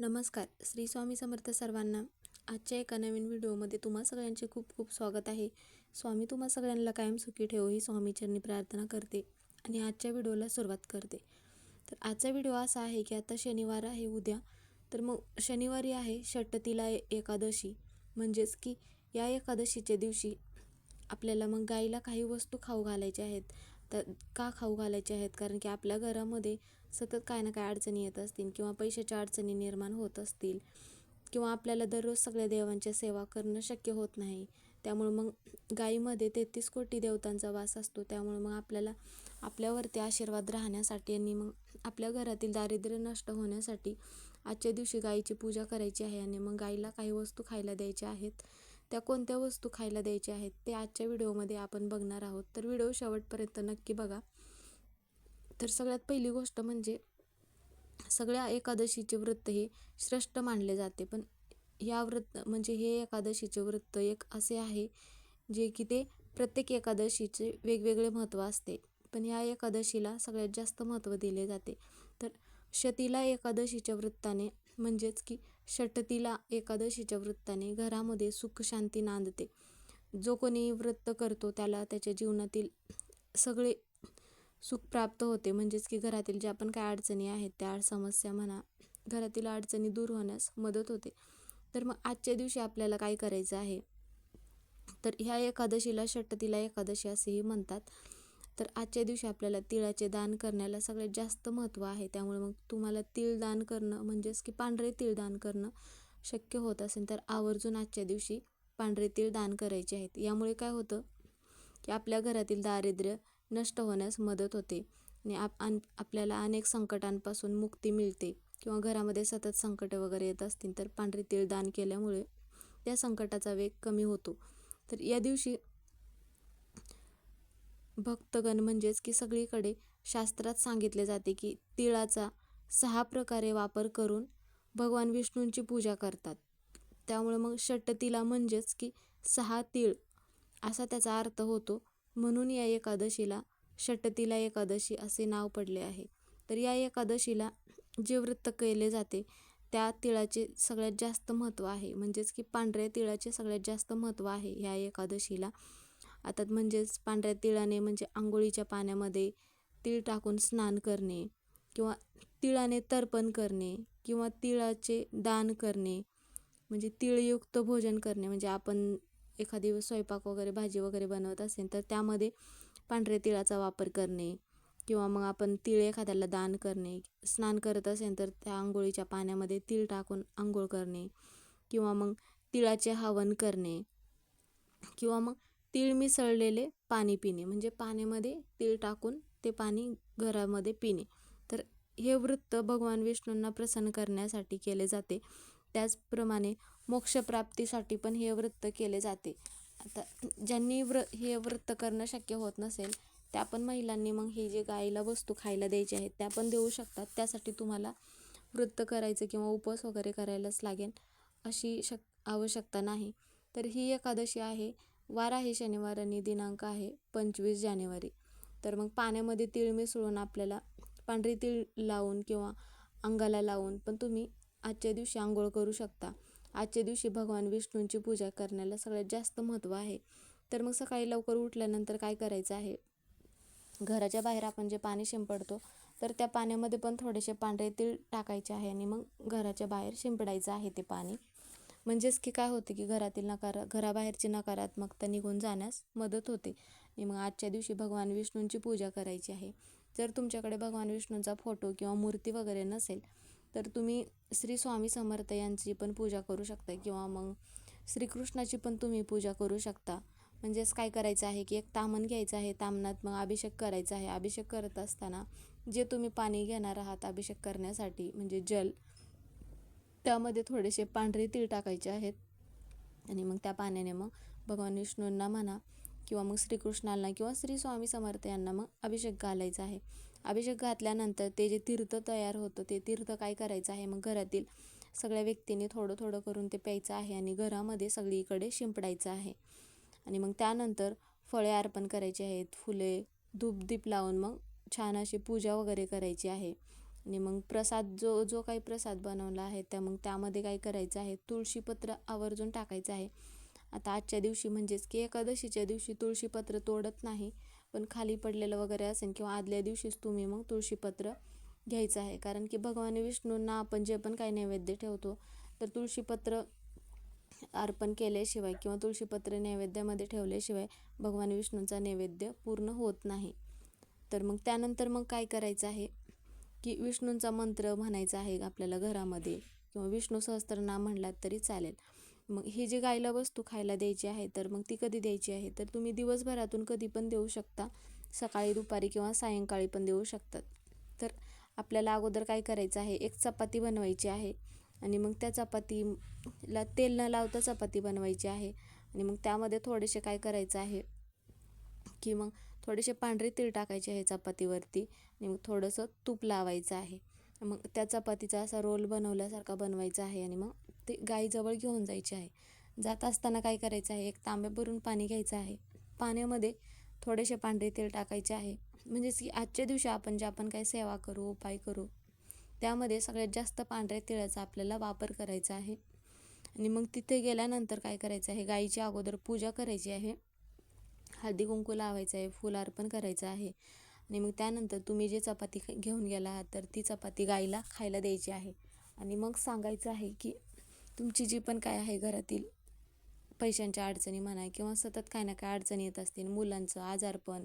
नमस्कार श्री स्वामी समर्थ सर्वांना. आजच्या एका नवीन व्हिडिओमध्ये तुम्हा सगळ्यांचे खूप खूप स्वागत आहे. स्वामी तुम्हा सगळ्यांना कायम सुखी ठेवो ही स्वामीचरणी प्रार्थना करते आणि आजच्या व्हिडिओला सुरुवात करते. तर आजचा व्हिडिओ असा आहे की आता शनिवार आहे उद्या. तर मग शनिवारी आहे षट्टतीला ए- एकादशी. म्हणजेच की या एकादशीच्या दिवशी आपल्याला मग गाईला काही वस्तू खाऊ घालायच्या आहेत. तर का खाऊ घालायचे आहेत? कारण की आपल्या घरामध्ये सतत काय ना काय अडचणी येत असतील किंवा पैशाच्या अडचणी निर्माण होत असतील किंवा आपल्याला दररोज सगळ्या देवांच्या सेवा करणं शक्य होत नाही त्यामुळे मग गाईमध्ये तेहतीस कोटी देवतांचा वास असतो त्यामुळे मग आपल्याला आपल्यावरती आशीर्वाद राहण्यासाठी आणि मग आपल्या घरातील दारिद्र्य नष्ट होण्यासाठी आजच्या दिवशी गाईची पूजा करायची आहे आणि मग गाईला काही वस्तू खायला द्यायच्या आहेत. त्या कोणत्या वस्तू खायला द्यायच्या आहेत ते आजच्या व्हिडिओमध्ये आपण बघणार आहोत. तर व्हिडिओ शेवटपर्यंत नक्की बघा. तर सगळ्यात पहिली गोष्ट म्हणजे सगळ्या एकादशीचे व्रत हे श्रेष्ठ मानले जाते. पण या व्रत म्हणजे हे एकादशीचे व्रत एक असे आहे जे की ते प्रत्येक एकादशीचे वेगवेगळे महत्त्व असते. पण या एकादशीला सगळ्यात जास्त महत्त्व दिले जाते. तर शतीला एकादशीच्या वृत्ताने म्हणजेच की षटतीला एकादशीच्या वृत्ताने घरामध्ये सुख शांती नांदते. जो कोणी व्रत करतो त्याला त्याच्या जीवनातील सगळे सुख प्राप्त होते. म्हणजेच की घरातील ज्या पण काय अडचणी आहेत त्या समस्या म्हणा घरातील अडचणी दूर होण्यास मदत होते. तर मग आजच्या दिवशी आपल्याला काय करायचं आहे? तर ह्या एकादशीला षटतीला एकादशी असेही म्हणतात. तर आजच्या दिवशी आपल्याला तिळाचे दान करण्याला सगळ्यात जास्त महत्त्व आहे. त्यामुळे मग तुम्हाला तिळ दान करणं म्हणजेच की पांढरे तिळ दान करणं शक्य होत असेल. तर आवर्जून आजच्या दिवशी पांढरे तीळ दान करायचे आहेत. यामुळे काय होतं? की आपल्या घरातील दारिद्र्य नष्ट होण्यास मदत होते आणि आप आन आपल्याला अनेक संकटांपासून मुक्ती मिळते. किंवा घरामध्ये सतत संकट वगैरे येत असतील तर पांढरे तीळ दान केल्यामुळे त्या संकटाचा वेग कमी होतो. तर या दिवशी भक्तगण म्हणजेच की सगळीकडे शास्त्रात सांगितले जाते की तिळाचा सहा प्रकारे वापर करून भगवान विष्णूंची पूजा करतात. त्यामुळे मग षटतिला म्हणजेच की सहा तीळ असा त्याचा अर्थ होतो. म्हणून या एकादशीला षटतीला एकादशी असे नाव पडले आहे. तर या एकादशीला जे व्रत केले जाते त्या तिळाचे सगळ्यात जास्त महत्त्व आहे. म्हणजेच की पांढऱ्या तिळाचे सगळ्यात जास्त महत्त्व आहे ह्या एकादशीला. आता म्हणजेच पांढऱ्या तिळाने म्हणजे आंघोळीच्या पाण्यामध्ये तीळ टाकून स्नान करणे किंवा तिळाने तर्पण करणे किंवा तिळाचे दान करणे म्हणजे तिळयुक्त भोजन करणे म्हणजे आपण एखादी स्वयंपाक वगैरे भाजी वगैरे बनवत असेल तर त्यामध्ये पांढऱ्या तिळाचा वापर करणे किंवा मग आपण तिळ एखाद्याला दान करणे स्नान करत असेल तर त्या आंघोळीच्या पाण्यामध्ये तिळ टाकून आंघोळ करणे किंवा मग तिळाचे हवन करणे किंवा मग तीळ मिसळलेले पाणी पिणे. म्हणजे पाण्यामध्ये तीळ टाकून ते पाणी घरामध्ये पिणे. तर हे वृत्त भगवान विष्णूंना प्रसन्न करण्यासाठी केले जाते. त्याचप्रमाणे मोक्षप्राप्तीसाठी पण हे व्रत केले जाते. आता ज्यांनी व्र हे व्रत करणं शक्य होत नसेल त्या पण महिलांनी मग हे जे गाईला वस्तू खायला द्यायचे आहेत त्या पण देऊ शकतात. त्यासाठी तुम्हाला व्रत करायचं किंवा उपवास वगैरे करायलाच लागेल अशी शक आवश्यकता नाही. तर ही एकादशी आहे. वार आहे शनिवार आणि दिनांक आहे पंचवीस जानेवारी. तर मग पाण्यामध्ये तीळ मिसळून आपल्याला पांढरी तीळ लावून किंवा अंगाला लावून पण तुम्ही आजच्या दिवशी आंघोळ करू शकता. आजच्या दिवशी भगवान विष्णूंची पूजा करण्याला सगळ्यात जास्त महत्त्व आहे. तर मग सकाळी लवकर उठल्यानंतर काय करायचं आहे? घराच्या बाहेर आपण जे पाणी शिंपडतो तर त्या पाण्यामध्ये पण थोडेसे पांढरे तीळ टाकायचे आहे आणि मग घराच्या बाहेर शिंपडायचं आहे ते पाणी. म्हणजेच की काय होते की घरातील नकारा घराबाहेरची नकारात्मकता निघून जाण्यास मदत होते. आणि मग आजच्या दिवशी भगवान विष्णूंची पूजा करायची आहे. जर तुमच्याकडे भगवान विष्णूंचा फोटो किंवा मूर्ती वगैरे नसेल तर तुम्ही श्री स्वामी समर्थ यांची पण पूजा करू शकता किंवा मग श्रीकृष्णाची पण तुम्ही पूजा करू शकता. म्हणजेच काय करायचं आहे की एक तामण घ्यायचं आहे तामणात मग अभिषेक करायचा आहे. अभिषेक करत असताना जे तुम्ही पाणी घेणार आहात अभिषेक करण्यासाठी म्हणजे जल त्यामध्ये थोडेसे पांढरे तीळ टाकायचे आहेत. आणि मग त्या पाण्याने मग भगवान विष्णूंना म्हणा किंवा मग श्रीकृष्णाला किंवा श्री स्वामी समर्थ यांना मग अभिषेक घालायचा आहे. अभिषेक घातल्यानंतर ते जे तीर्थ तयार होतं ते तीर्थ काय करायचं आहे? मग घरातील सगळ्या व्यक्तींनी थोडं थोडं करून ते प्यायचं आहे आणि घरामध्ये सगळीकडे शिंपडायचं आहे. आणि मग त्यानंतर फळे अर्पण करायची आहेत फुले धूपदीप लावून मग छान अशी पूजा वगैरे करायची आहे. आणि मग प्रसाद जो जो काही प्रसाद बनवला आहे त्या मग त्यामध्ये काय करायचं आहे? तुळशीपत्र आवर्जून टाकायचं आहे. आता आजच्या दिवशी म्हणजेच की एकादशीच्या दिवशी तुळशीपत्र तोडत नाही. पण खाली पडलेलं वगैरे असेल किंवा आदल्या दिवशीच तुम्ही मग तुळशीपत्र घ्यायचं आहे. कारण की भगवान विष्णूंना आपण जे पण काही नैवेद्य ठेवतो तर तुळशीपत्र अर्पण केल्याशिवाय किंवा तुळशीपत्र नैवेद्यामध्ये ठेवल्याशिवाय भगवान विष्णूंचा नैवेद्य पूर्ण होत नाही. तर मग त्यानंतर मग काय करायचं आहे? की विष्णूंचा मंत्र म्हणायचा आहे आपल्याला घरामध्ये. किंवा विष्णू सहस्त्रनाम म्हणलात तरी चालेल. मग ही जी गायला वस्तू खायला द्यायची आहे तर मग ती कधी द्यायची आहे? तर तुम्ही दिवसभरातून कधी पण देऊ शकता. सकाळी दुपारी किंवा सायंकाळी पण देऊ शकतात. तर आपल्याला अगोदर काय करायचं आहे? एक चपाती बनवायची आहे आणि मग त्या चपातीला तेल न लावता चपाती बनवायची आहे आणि मग त्यामध्ये थोडेसे काय करायचं आहे की मग थोडेसे पांढरे तीळ टाकायचे आहे चपातीवरती आणि मग थोडंसं तूप लावायचं आहे. मग त्या चपातीचा असा रोल बनवल्यासारखा बनवायचा आहे आणि मग ते गाईजवळ घेऊन जायचे आहे. जात असताना काय करायचं आहे? एक तांब्या भरून पाणी घ्यायचं आहे. पाण्यामध्ये थोडेसे पांढरे तेल टाकायचे आहे. म्हणजेच की आजच्या दिवशी आपण जे आपण काही सेवा करू उपाय करू त्यामध्ये सगळ्यात जास्त पांढऱ्या तिळाचा आपल्याला वापर करायचा आहे. आणि मग तिथे गेल्यानंतर काय करायचं आहे? गाईची अगोदर पूजा करायची आहे. हळदी कुंकू लावायचं आहे. फुल अर्पण करायचं आहे. आणि मग त्यानंतर तुम्ही जे चपाती घेऊन गेला आहात तर ती चपाती गाईला खायला द्यायची आहे. आणि मग सांगायचं आहे की तुमची जी पण काय आहे घरातील पैशांच्या अडचणी म्हणा किंवा सतत काय ना काय अडचणी येत असतील मुलांचं आजारपण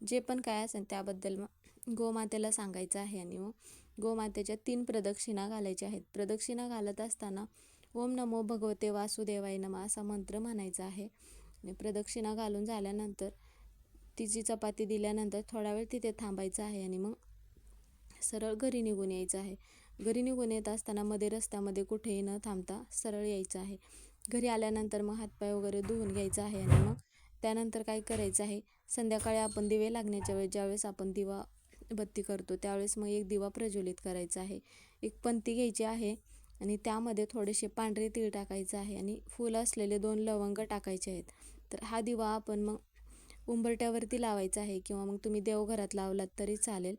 जे पण काय असेल त्याबद्दल मग गोमातेला सांगायचं आहे. आणि मग गोमातेच्या तीन प्रदक्षिणा घालायच्या आहेत. प्रदक्षिणा घालत असताना ओम नमो भगवते वासुदेवाय नम असा मंत्र म्हणायचा आहे. आणि प्रदक्षिणा घालून झाल्यानंतर तिची चपाती दिल्यानंतर थोडा वेळ तिथे थांबायचं आहे आणि मग सरळ घरी निघून यायचं आहे. घरी निघून येत असताना मध्ये रस्त्यामध्ये कुठेही न थांबता सरळ यायचं आहे. घरी आल्यानंतर मग हातपाय वगैरे धुवून घ्यायचं आहे आणि मग त्यानंतर काय करायचं आहे? संध्याकाळी आपण दिवे लागण्याच्या वेळेस ज्यावेळेस आपण दिवा बत्ती करतो त्यावेळेस मग एक दिवा प्रज्वलित करायचा आहे. एक पंती घ्यायची आहे आणि त्यामध्ये थोडेसे पांढरे तीळ टाकायचं आहे आणि फुलं असलेले दोन लवंग टाकायचे आहेत. तर हा दिवा आपण मग उंबरट्यावरती लावायचा आहे किंवा मग तुम्ही देवघरात लावलात तरी चालेल.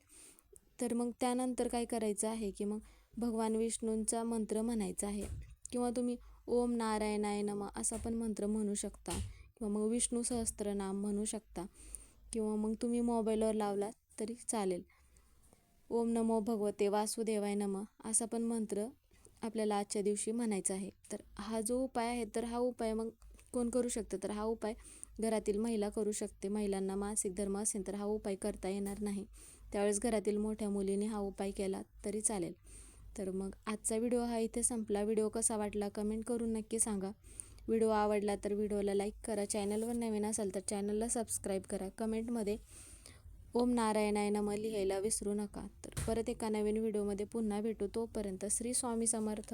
तर मग त्यानंतर काय करायचं आहे की मग भगवान विष्णूंचा मंत्र म्हणायचा आहे. किंवा तुम्ही ओम नारायणाय नम असा पण मंत्र म्हणू शकता. किंवा मग विष्णू सहस्त्रनाम म्हणू शकता. किंवा मग तुम्ही मोबाईलवर लावलात तरी चालेल. ओम नमो भगवते वासुदेवाय नम असा पण मंत्र आपल्याला आजच्या दिवशी म्हणायचा आहे. तर हा जो उपाय आहे तर हा उपाय मग कोण करू शकतं? तर हा उपाय घरातील महिला करू शकते. महिलांना मासिक धर्म असेल तर हा उपाय करता येणार नाही. त्यावेळेस घरातील मोठ्या मुलीने हा उपाय केला तरी चालेल. तर मग आजचा व्हिडिओ हा इथे संपला. व्हिडिओ कसा वाटला कमेंट करून नक्की सांगा. व्हिडिओ आवडला तर व्हिडिओला लाईक करा. चॅनलवर नवीन असाल तर चॅनलला सबस्क्राईब करा. कमेंटमध्ये ओम नारायणाय नम लिहायला विसरू नका. तर परत एका नवीन व्हिडिओमध्ये पुन्हा भेटू. तोपर्यंत श्री स्वामी समर्थ.